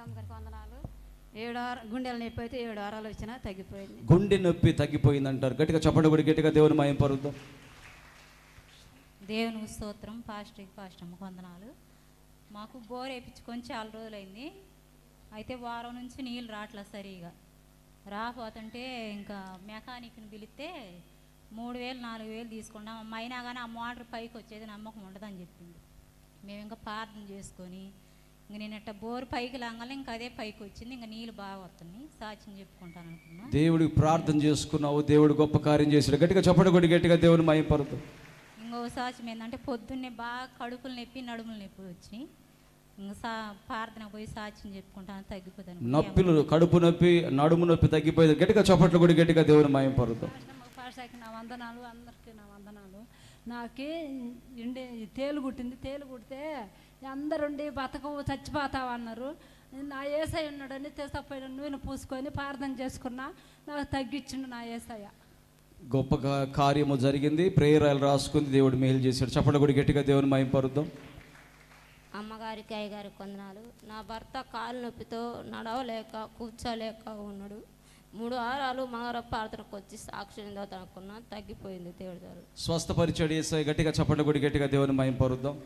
వందనాలు. ఏడు గుండెల నొప్పి అయితే ఏడు వారాలు వచ్చినా తగ్గిపోయింది. గుండె నొప్పి తగ్గిపోయింది అంటారు గట్టిగా చెప్పండి కూడా గట్టిగా దేవుని మాయం పరుద్దాం. దేవునికి స్తోత్రం పాస్టర్కి పాస్టమ్మ వందనాలు. మాకు బోర్ వేయించుకొని చాలా రోజులైంది. అయితే వారం నుంచి నీళ్ళు రావట్లే సరిగా. రాకపోతుంటే ఇంకా మెకానిక్ని పిలిస్తే మూడు వేలు నాలుగు వేలు తీసుకున్నాం. అయినా కానీ ఆ మోటార్ పైకి వచ్చేది నమ్మకం ఉండదని చెప్పింది మేము ఇంకా ప్రార్థన చేసుకొని ఇంక నేను ఇట్ట బోర్ పైకి లాగానే ఇంకా అదే పైకి వచ్చింది ఇంకా నీళ్ళు బాగా వస్తున్నాయి సాక్ష్యం చెప్పుకుంటాను అనుకున్నా. దేవుడికి ప్రార్థన చేసుకున్నావు దేవుడు గొప్ప కార్యం చేశాడు. గట్టిగా చెప్పండి కూడా గట్టిగా దేవుని మాయం పరుద్దాం ఇంకో సాక్ష్యం ఏంటంటే పొద్దున్నే బాగా కడుపులు నొప్పి నడుములు నొప్పి వచ్చి ఇంకా సా ప్రార్థన పోయి సాక్ష్యం చెప్పుకుంటాను తగ్గిపోతాను. నొప్పిలు కడుపు నొప్పి నడుము నొప్పి తగ్గిపోయింది. గట్టిగా చప్పట్లు కూడా గట్టిగా దేవుని మాయం పరుద్దాం పాషాకి నా వందనాలు అందరికీ నా వందనాలు. నాకి ఇండి తేలు కుట్టింది తేలు కుడితే అందరుండి బతకవు చచ్చిపోతావు అన్నారు. నా ఏసై ఉన్నాడని తెసపోయిన నూనె పూసుకొని ప్రార్థన చేసుకున్నా నాకు తగ్గించిండు నా ఏసయ్య. గొప్ప కార్యము జరిగింది ప్రేయరాలు రాసుకుంది దేవుడు మేలు చేశాడు. చప్పట్లు కూడా గట్టిగా దేవుని మాయం పరుద్దాం. అమ్మగారికి అయ్యగారికి వందనాలు. నా భర్త కాలు నొప్పితో నడవలేక కూర్చోలేక ఉన్నాడు. మూడు వారాలు మంగళ ప్రార్థనకు వచ్చి అనుకున్నా తగ్గిపోయింది దేవుడి ద్వారా. స్వస్థపరిచాడు ఏసై గట్టిగా చప్పట్లు కూడా గట్టిగా దేవుని మాయం పరుద్దాం.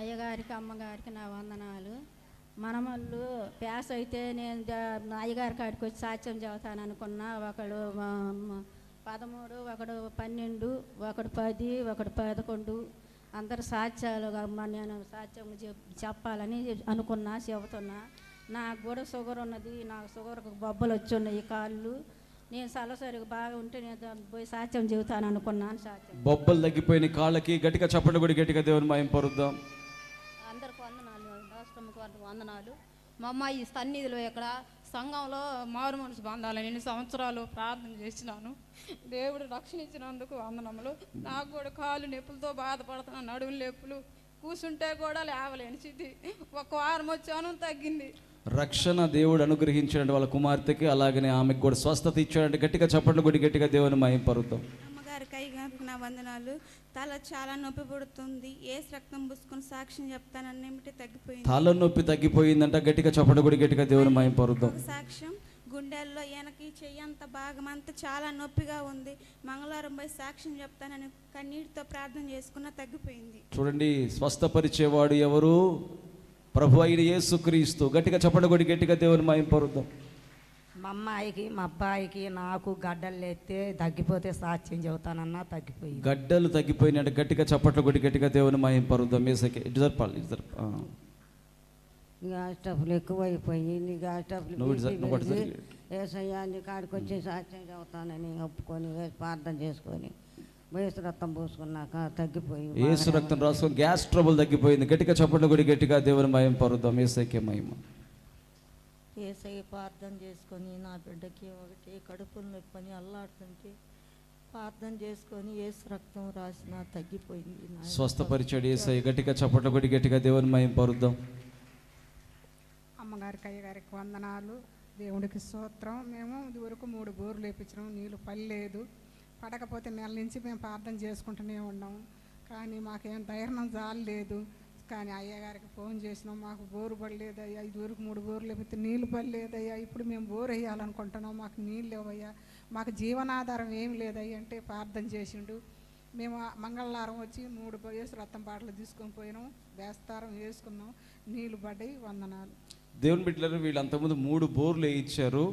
అయ్యగారికి అమ్మగారికి నా వందనాలు. మనమల్లు ప్యాస్ అయితే నేను అయ్యగారి కాడికి వచ్చి సాక్ష్యం చెబుతాను అనుకున్నా. ఒకడు పదమూడు ఒకడు పన్నెండు ఒకడు పది ఒకడు పదకొండు. అందరు సాక్ష్యాలు నేను సాక్ష్యం చెప్- చెప్పాలని అనుకున్నా చెబుతున్నా. నాకు కూడా షుగర్ ఉన్నది. నాకు షుగర్కి బొబ్బలు వచ్చి ఉన్నాయి కాళ్ళు. నేను సలసరికి బాగా ఉంటే నేను పోయి సాక్ష్యం చెబుతాను అనుకున్నాను సాక్ష్యం. బొబ్బలు తగ్గిపోయిన కాళ్ళకి గట్టిగా చప్పట్లు కూడా గట్టిగా దేవుని మాయం పొరుద్దాం. వారికి వందనాలు. మా అమ్మాయి సన్నిధిలో ఇక్కడ సంఘంలో మారు మనసు బంధాలని ఎన్ని సంవత్సరాలు ప్రార్థన చేసినాను. దేవుడు రక్షణ ఇచ్చినందుకు వందనములు. నాకు కూడా కాళ్ళు నొప్పులతో బాధపడుతున్నాను నడుము నొప్పులు. కూర్చుంటే కూడా లేవలేని స్థితి. ఒక వారం వచ్చాను తగ్గింది. రక్షణ దేవుడు అనుగ్రహించినటువంటి వాళ్ళ కుమార్తెకి అలాగనే ఆమెకు కూడా స్వస్థత ఇచ్చాడంటే గట్టిగా చప్పట్లు కూడా గట్టిగా దేవుని మాయం నా వందనాలు. తల చాలా నొప్పి పుడుతుంది. ఏసు రక్తం పూసుకొని సాక్ష్యం చెప్తానని ఏమిటి తగ్గిపోయింది? తల నొప్పి తగ్గిపోయిందంట. గట్టిగా చప్పట్లు కూడా గట్టిగా దేవుని మాయం పరుద్దాం. సాక్ష్యం గుండెల్లో వెనక్కి చెయ్యి అంత భాగం అంతా చాలా నొప్పిగా ఉంది. మంగళవారం పోయి సాక్ష్యం చెప్తానని కన్నీటితో ప్రార్థన చేసుకున్నా తగ్గిపోయింది. చూడండి స్వస్థపరిచేవాడు ఎవరు? ప్రభు అయిన యేసుక్రీస్తు. గట్టిగా చప్పట్లు కూడా గట్టిగా దేవుని మాయం పరుద్దాం. మా అమ్మాయికి మా అబ్బాయికి నాకు గడ్డలు ఎత్తే తగ్గిపోతే సాక్ష్యం చెబుతానన్నా తగ్గిపోయింది. గడ్డలు తగ్గిపోయినట్టు గట్టిగా చప్పట్లు కొట్టి గట్టిగా దేవుని మాయం పరుద్దాం. మేసకి ఇటు జరపాలి ఇటు జరప. గ్యాస్ ట్రబుల్ ఎక్కువైపోయి నీ గ్యాస్ నువ్వు ఇటు నువ్వు అటు. ఏసయ్యా నీ కాడికి వచ్చి సాక్ష్యం చదువుతానని ఒప్పుకొని వేసి ప్రార్థన చేసుకొని వయసు రక్తం పూసుకున్నాక తగ్గిపోయి ఏసు రక్తం రాసుకొని గ్యాస్ ట్రబుల్ తగ్గిపోయింది. గట్టిగా చప్పట్లు కొట్టి గట్టిగా దేవుని మాయం పరుద్దాం. ఏసైకే మహిమ. ఏసై ప్రార్థన చేసుకొని నా బిడ్డకి ఒకటి కడుపులు నొప్పని అల్లాడుతుంటే ప్రార్థన చేసుకొని ఏసు రక్తం రాసిన తగ్గిపోయింది స్వస్థపరిచాడు ఏసై గట్టిగా చప్పట్లు కొట్టి గట్టిగా దేవుని మాయం పరుద్దాం. అమ్మగారికి అయ్యగారికి వందనాలు. దేవుడికి స్తోత్రం. మేము ఇదివరకు మూడు బోర్లు వేపించినాం. నీళ్ళు పడలేదు. పడకపోతే నెల నుంచి మేము ప్రార్థన చేసుకుంటూనే ఉన్నాము కానీ మాకేం ధైర్యం జాలలేదు. కానీ అయ్యగారికి ఫోన్ చేసినాం మాకు బోరు పడలేదయ్యా ఇదివరకు మూడు బోర్లు లేకపోతే నీళ్ళు పడలేదయ్యా ఇప్పుడు మేము బోర్ వేయాలనుకుంటున్నాం మాకు నీళ్ళు లేవయ్యా మాకు జీవనాధారం ఏం లేదయ్యా అంటే ప్రార్థన చేసిండు. మేము మంగళవారం వచ్చి మూడు వేసు రత్తం బాటలు తీసుకొని పోయినాం వేస్తారం వేసుకున్నాం నీళ్ళు పడ్డాయి వందనాలు. దేవుని బిడ్డలను వీళ్ళు అంతకుముందు మూడు బోర్లు వేయించారు.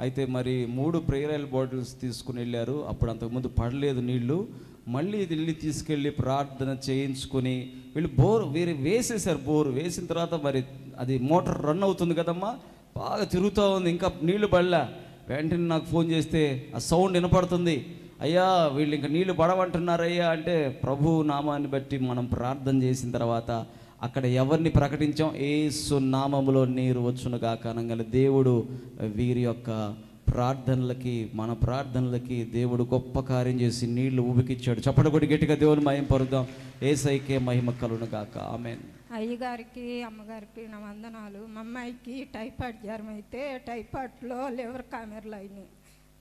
అయితే మరి మూడు ప్రేయర్ బాటిల్స్ తీసుకుని వెళ్ళారు. అప్పుడు అంతకుముందు పడలేదు నీళ్ళు మళ్ళీ ఇది వెళ్ళి తీసుకెళ్ళి ప్రార్థన చేయించుకొని వీళ్ళు బోర్ వేరే వేసేసారు బోరు. వేసిన తర్వాత మరి అది మోటార్ రన్ అవుతుంది కదమ్మా. బాగా తిరుగుతూ ఉంది. ఇంకా నీళ్ళు పడలే. వెంటనే నాకు ఫోన్ చేస్తే ఆ సౌండ్ వినపడుతుంది. అయ్యా వీళ్ళు ఇంకా నీళ్ళు పడవంటున్నారయ్యా అంటే ప్రభు నామాన్ని బట్టి మనం ప్రార్థన చేసిన తర్వాత అక్కడ ఎవరిని ప్రకటించాం? ఏసు నామములో నీరు వచ్చును కాక అనగానే దేవుడు వీరి యొక్క ప్రార్థనలకి మన ప్రార్థనలకి దేవుడు గొప్ప కార్యం చేసి నీళ్ళు ఊబికిచ్చాడు. చప్పట గట్టిగా దేవుని మహిమ పరుద్దాం. ఏసైకే మహిమ కలును గాక. ఆమె అయ్యగారికి అమ్మగారికి నా వందనాలు. మా అమ్మాయికి టైఫాయిడ్ జ్వరం అయితే టైఫాయిడ్లో లివర్ కామెర్లు అయినాయి.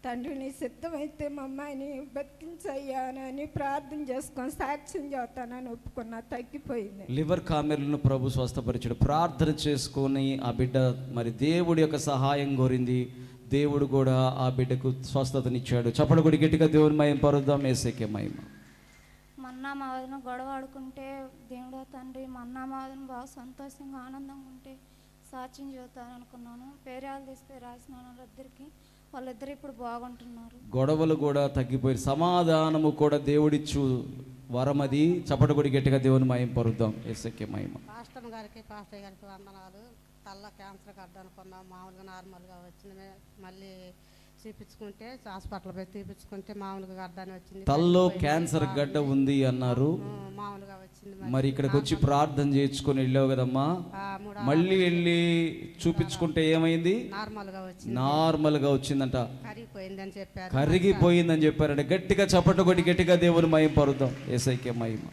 తండ్రి నీ సిద్ధమైతే మా అమ్మాయిని బతికించయ్యానని ప్రార్థన చేసుకొని సాక్ష్యం చెబుతానని ఒప్పుకున్నా తగ్గిపోయింది. లివర్ కామెర్లను ప్రభు స్వస్థపరిచాడు. ప్రార్థన చేసుకొని ఆ బిడ్డ మరి దేవుడి యొక్క సహాయం కోరింది. దేవుడు కూడా ఆ బిడ్డకు స్వస్థతనిచ్చాడు. చప్పడు గుడి గట్టిగా దేవుని మయం పరుద్దాం ఏసైకే మహిమ. మన్నా మావదిన గొడవ ఆడుకుంటే దేవుడో తండ్రి మన్నా మావదిన బాగా సంతోషంగా ఆనందంగా ఉంటే సాక్ష్యం చెబుతాను అనుకున్నాను. పేరాలు తీసుకుని రాసినాను వాళ్ళిద్దరికి వాళ్ళిద్దరు ఇప్పుడు బాగుంటున్నారు. గొడవలు కూడా తగ్గిపోయి సమాధానము కూడా దేవుడిచ్చు వరమది. చప్పటి గుడి గట్టిగా దేవుని మయం పరుద్దాం. ఏసైకే మహిమ. పాస్టర్ గారికి పాస్టర్ గారికి వందనాలు. తల్ల క్యాన్సర్ గడ్డ అనుకున్నాం మామూలుగా నార్మల్గా వచ్చింది మళ్ళీ చూపించుకుంటే హాస్పిటల్ పోయి చూపించుకుంటే మామూలుగా గడ్డ అని వచ్చింది. తల్లో. క్యాన్సర్ గడ్డ ఉంది అన్నారు. వచ్చింది మరి. ఇక్కడికి వచ్చి ప్రార్థన చేయించుకొని వెళ్ళావు కదమ్మా. మళ్ళీ వెళ్ళి చూపించుకుంటే ఏమైంది? వచ్చింది. నార్మల్గా వచ్చిందంట. కరిగిపోయింది అని చెప్పారు. కరిగిపోయిందని చెప్పారంటే. గట్టిగా చప్పట్లు కొట్టి గట్టిగా దేవుని మయం పరుద్దాం. ఏసైకే మహిమ.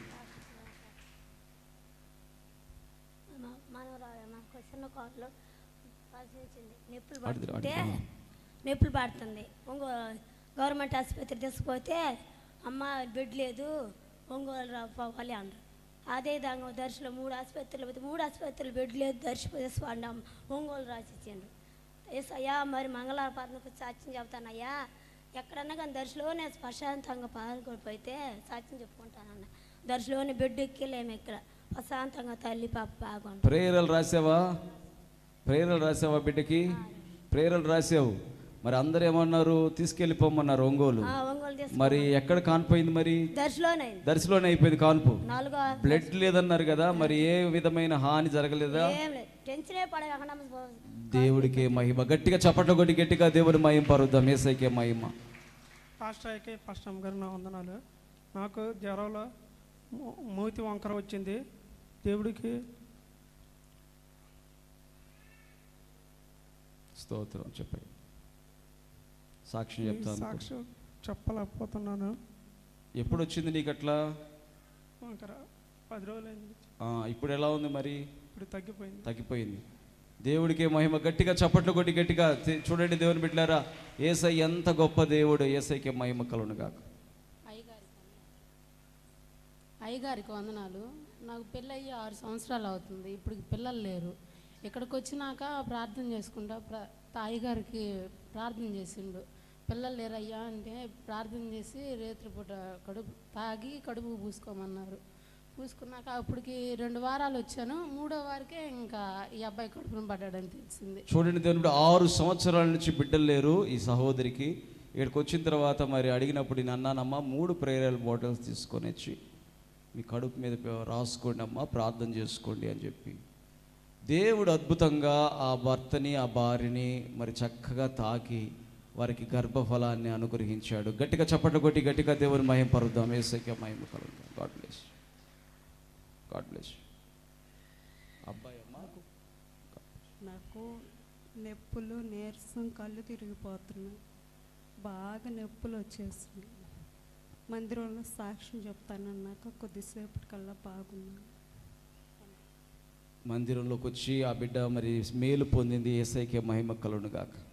నొప్పులు పడుతుంది. ఒంగో గవర్నమెంట్ ఆసుపత్రి తీసుకుపోతే అమ్మ బెడ్ లేదు ఒంగోలు రా పోవాలి అన్నారు అదే దాని దర్శిలో మూడు ఆసుపత్రులు పోతే మూడు ఆసుపత్రులు బెడ్ లేదు దర్శి తీసుకోండి ఒంగోలు రాసి ఇచ్చిండ్రు. ఎస్ అయ్యా మరి మంగళవారం పదనకు సాక్ష్యం చెబుతానయ్యా. ఎక్కడన్నా కానీ దర్శిలోనే ప్రశాంతంగా పాల్గొనిపోతే సాక్ష్యం చెప్పుకుంటానన్న. దర్శిలోనే బెడ్ ఎక్కిలేము ఇక్కడ. ప్రశాంతంగా తల్లి పాప బాగుంటుంది ప్రేరలు రాసావా? ప్రేరలు రాసావా బిడ్డకి? ప్రేరలు రాసావు. మరి అందరు ఏమన్నారు? తీసుకెళ్ళిపోమన్నారు ఒంగోలు. మరి ఎక్కడ కానిపోయింది మరి? దర్శిలోనే అయిపోయింది కాన్పు. నాలుగో బ్లడ్ లేదన్నారు కదా మరి ఏ విధమైన హాని జరగలేదా? దేవుడికే మహిమ. గట్టిగా చప్పట్లు కొట్టి గట్టిగా దేవుడి మహిమ పరుద్దాం. ఏసైకే మహిమ. అయ్యకి ఫస్ట్ గారు నా వందనాలు. నాకు జ్వరంలో మూతి వంకర వచ్చింది. దేవుడికి స్తోత్రం చెప్పాయి సాక్షి చెప్తాను. సాక్ష్యం చెప్పలేకపోతున్నాను. ఎప్పుడు వచ్చింది నీకు అట్లా? పది రోజులైంది. ఆ, ఇప్పుడు ఎలా ఉంది మరి? ఇప్పుడు తగ్గిపోయింది. తగ్గిపోయింది. దేవుడికే మహిమ గట్టిగా చప్పట్లు కొట్టి గట్టిగా చూడండి దేవుని బిడ్డారా ఏసై ఎంత గొప్ప దేవుడు ఏసైకే మహిమ కలును కాక అయ్యగారికి వందనాలు. నాకు పెళ్ళయ్యి ఆరు సంవత్సరాలు అవుతుంది ఇప్పుడు పిల్లలు లేరు. ఇక్కడికి వచ్చినాక ప్రార్థన చేసుకుంటా ప్ర అయ్యగారికి ప్రార్థన చేసిండు. పిల్లలు లేరయ్యా అంటే ప్రార్థన చేసి రేత్రిపూట కడుపు తాగి కడుపు పూసుకోమన్నారు. పూసుకున్నాక అప్పటికి రెండు వారాలు వచ్చాను. మూడో వారికే ఇంకా ఈ అబ్బాయి కడుపును పడ్డాడని తెలిసింది. చూడండి దేవుడు ఆరు సంవత్సరాల నుంచి బిడ్డలు లేరు ఈ సహోదరికి. ఇక్కడికి వచ్చిన తర్వాత మరి అడిగినప్పుడు నేను అన్నానమ్మా మూడు ప్రేరల్ బాటిల్స్ తీసుకొని వచ్చి మీ కడుపు మీద రాసుకోండి అమ్మా ప్రార్థన చేసుకోండి అని చెప్పి. దేవుడు అద్భుతంగా ఆ భర్తని ఆ భార్యని మరి చక్కగా తాకి వారికి గర్భఫలాన్ని అనుగ్రహించాడు. గట్టిగా చప్పట్లు కొట్టి గట్టిగా దేవుని మహిమ పరుద్దాం. ఏసైకే మహిమ కలుగుతాం గాడ్ బ్లెస్ గాడ్ బ్లెస్ అబ్బాయి నాకు నొప్పులు నీరసం కళ్ళు తిరిగిపోతున్నాయి. బాగా నొప్పులు వచ్చేసినాయి మందిరంలో సాక్ష్యం చెప్తానన్నాక కొద్దిసేపటికల్లా బాగున్నాను. మందిరంలోకి వచ్చి ఆ బిడ్డ మరి మేలు పొందింది. ఏసైకే మహిమ కలును గాక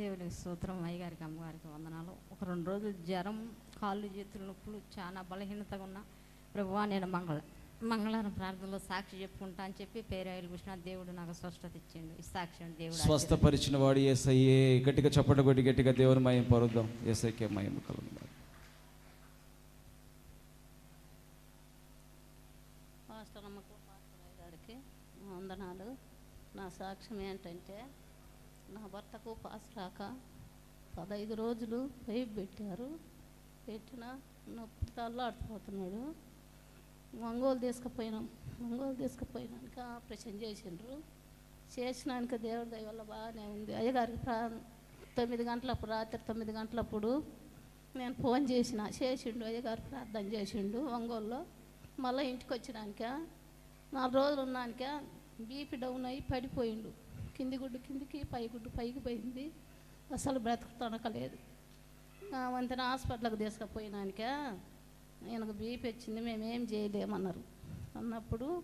దేవుడికి సూత్రం అయ్యగారికి అమ్మగారికి వందనాలు. ఒక రెండు రోజులు జ్వరం కాళ్ళు చేతులు నొప్పులు చాలా బలహీనతగా ఉన్నా ప్రభువా నేను మంగళ మంగళవారం ప్రార్థనలో సాక్షి చెప్పుకుంటా అని చెప్పి పేరాయలు కృష్ణ దేవుడు నాకు స్వస్థత ఇచ్చిండు. ఈ సాక్షి దేవుడు స్వస్థపరిచిన వాడు ఏసయ్యే. గట్టిగా చప్పట కొట్టి గట్టిగా దేవుని మహిమ పరుద్దాం. ఏసైకే మహిమ కలును గాక పాస్టర్ అమ్మకు పాస్టర్ అయ్య గారికి వందనాలు. నా సాక్ష్యం ఏంటంటే నా భర్తకు పాస్ రాక పదహైదు రోజులు పైపు పెట్టారు. పెట్టిన నొప్పి తల్లాడిపోతున్నాడు. ఒంగోలు తీసుకుపోయినాం. ఒంగోలు తీసుకుపోయినాక ఆపరేషన్ చేసిండ్రు. చేసినాక దేవుడి దయ వల్ల బాగానే ఉంది. అయ్యగారికి ప్రా తొమ్మిది గంటలప్పుడు రాత్రి తొమ్మిది గంటలప్పుడు నేను ఫోన్ చేసిన. చేసిండు అయ్యగారు ప్రార్థన చేసిండు ఒంగోలులో. మళ్ళీ ఇంటికి వచ్చినాక నాలుగు రోజులు ఉన్నాక బీపీ డౌన్ అయ్యి పడిపోయిండు. కింది గుడ్డు కిందికి పై గుడ్డు పైకి పోయింది. అసలు బ్రతుకుతనకలేదు వంతెన హాస్పిటల్కి తీసుకుపోయినాక ఈయనకు బీపీ వచ్చింది మేమేం చేయలేమన్నారు. అన్నప్పుడు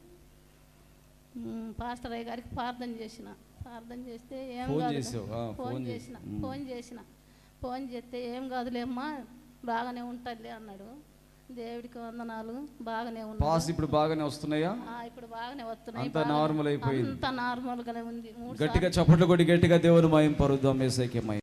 పాస్టర్ అయ్య గారికి ప్రార్థన చేసిన. ప్రార్థన చేస్తే ఏం కాదు ఫోన్ ఫోన్ చేసి- చేసిన. ఫోన్ చేసిన. ఫోన్ చేస్తే ఏం కాదులేమ్మా బాగానే ఉంటుంది అన్నాడు. దేవుడికి వందనాలు. బాగానే పాస్ ఉన్నాడు ఇప్పుడు బాగానే వస్తున్నాయా? ఆ, ఇప్పుడు బాగానే వస్తున్నాయి. అంతా నార్మల్ అయిపోయింది. అంతా నార్మల్గానే ఉంది. మూడు గట్టిగా చప్పట్లు కొట్టి గట్టిగా దేవుని మయం పరుద్దాం ఏసైకే